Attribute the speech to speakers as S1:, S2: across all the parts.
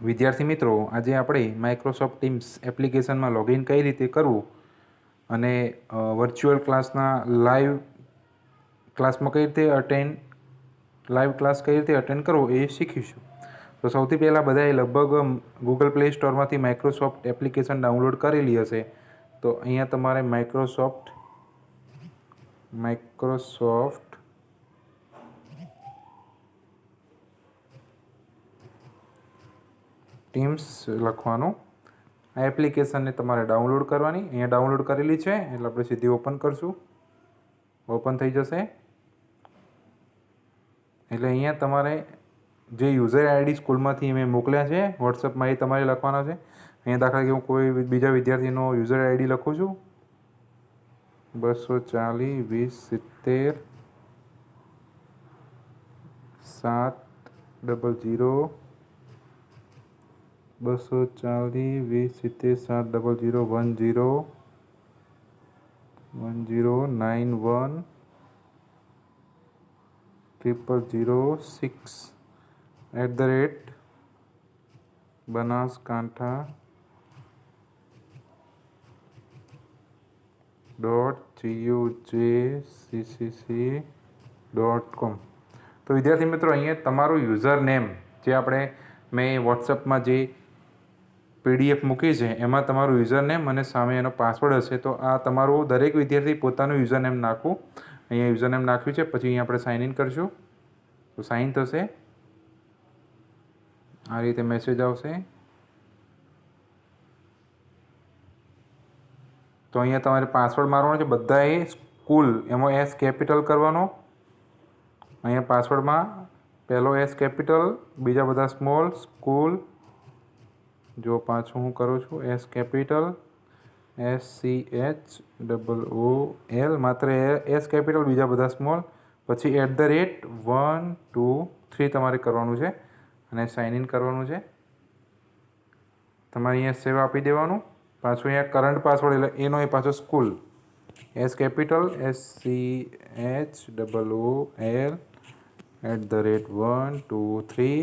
S1: વિદ્યાર્થી મિત્રો, આજે આપણે માઇક્રોસોફ્ટ ટીમ્સ એપ્લિકેશનમાં લોગિન કઈ રીતે કરવું અને વર્ચ્યુઅલ ક્લાસના લાઈવ ક્લાસમાં કઈ રીતે અટેન્ડ લાઈવ ક્લાસ કઈ રીતે અટેન્ડ કરવો એ શીખીશું. તો સૌથી પહેલાં બધાએ લગભગ ગૂગલ પ્લે સ્ટોરમાંથી માઇક્રોસોફ્ટ એપ્લિકેશન ડાઉનલોડ કરેલી હશે. તો અહીંયા તમારે માઇક્રોસોફ્ટ માઇક્રોસોફ્ટ ટીમ્સ લખવાનું. આ એપ્લિકેશનને તમારે ડાઉનલોડ કરવાની. અહીંયા ડાઉનલોડ કરેલી છે, એટલે આપણે સીધી ઓપન કરશું. ઓપન થઈ જશે. એટલે અહીંયા તમારે જે યુઝર આઈડી સ્કૂલમાંથી મેં મોકલ્યા છે, વોટ્સઅપમાં એ તમારે લખવાના છે. અહીંયા દાખલા કે હું કોઈ બીજા વિદ્યાર્થીનો યુઝર આઈડી લખું છું. બસો ચાલીસ, વીસ, સિત્તેર, સાત, ડબલ જીરો બસો ચાલીસ વીસ સિત્તેર સાત double zero one zero one zero nine one triple zero six at the rate Banaskantha dot GU J CCC dot com તો વિદ્યાર્થી મિત્રો, અહીંયા તમારું યુઝર નેમ જે આપણે મેં વોટ્સઅપમાં જે પીડીએફ મૂકી છે, એમાં તમારું યુઝર નેમ અને સામે એનો પાસવર્ડ હશે, તો આ તમારું દરેક વિદ્યાર્થી પોતાનું યુઝર નેમ નાખવું. અહીંયા યુઝરનેમ નાખ્યું છે, પછી અહીંયા આપણે સાઇન ઇન કરશું. તો સાઇન થશે. આ રીતે મેસેજ આવશે. તો અહીંયા તમારે પાસવર્ડ મારવાનો છે, બધાએ સ્કૂલ એમાં એસ કેપિટલ કરવાનો. અહીંયા પાસવર્ડમાં પહેલો એસ કેપિટલ બીજા બધા સ્મોલ સ્કૂલ જો પાછું હું કરું છું S capital S C H double O L માત્ર એસ કેપિટલ બીજા બધા સ્મોલ પછી at the rate one two three તમારે કરવાનું છે અને સાઇન ઇન કરવાનું છે. તમારે અહીંયા સેવ આપી દેવાનું. પાછું અહીંયા કરંટ પાસવર્ડ એટલે એનો એ પાછો school S capital S C H double O L at the rate one two three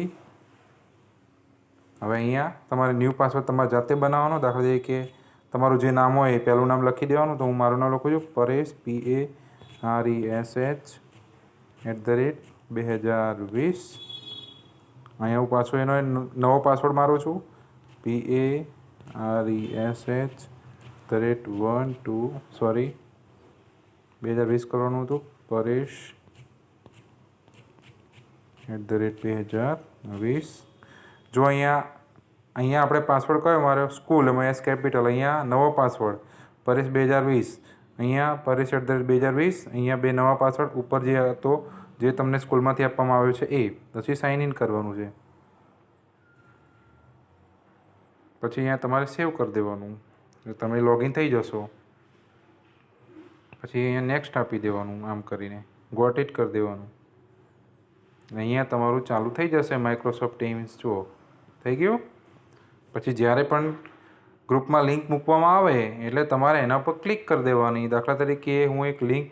S1: હવે અહીંયા તમારે ન્યૂ પાસવર્ડ તમારે જાતે બનાવવાનો. દાખલા તરીકે તમારું જે નામ હોય એ પહેલું નામ લખી દેવાનું. તો હું મારું નામ લખું છું. Paresh P A R E S H at the rate બે હજાર વીસ. અહીંયા હું પાછો એનો નવો પાસવર્ડ મારું છું. P A R E S H the rate one two sorry બે હજાર વીસ કરવાનું હતું. પરેશ એટ ધ રેટ બે હજાર વીસ. જો અહીંયા અહીંયા આપણે પાસવર્ડ કયો મારો સ્કૂલ એમાં એસ કેપિટલ અહીંયા નવો પાસવર્ડ પરેશ બે હજાર વીસ. અહીંયા પરેશ એટ ધ બે હજાર વીસ. અહીંયા બે નવા પાસવર્ડ ઉપર જે હતો, જે તમને સ્કૂલમાંથી આપવામાં આવ્યો છે એ. પછી સાઇન ઇન કરવાનું છે. પછી અહીંયા તમારે સેવ કરી દેવાનું. તમે લોગિન થઈ જશો. પછી અહીંયા નેક્સ્ટ આપી દેવાનું આમ કરીને. ગોટ ઇટ કરી દેવાનું. અહીંયા તમારું ચાલુ થઈ જશે માઇક્રોસોફ્ટ ટીમ્સ જુઓ. થઈ ગયું? પછી જ્યારે પણ ગ્રુપમાં લિંક મૂકવામાં આવે, એટલે તમારે એના પર ક્લિક કરી દેવાની. દાખલા તરીકે હું એક લિંક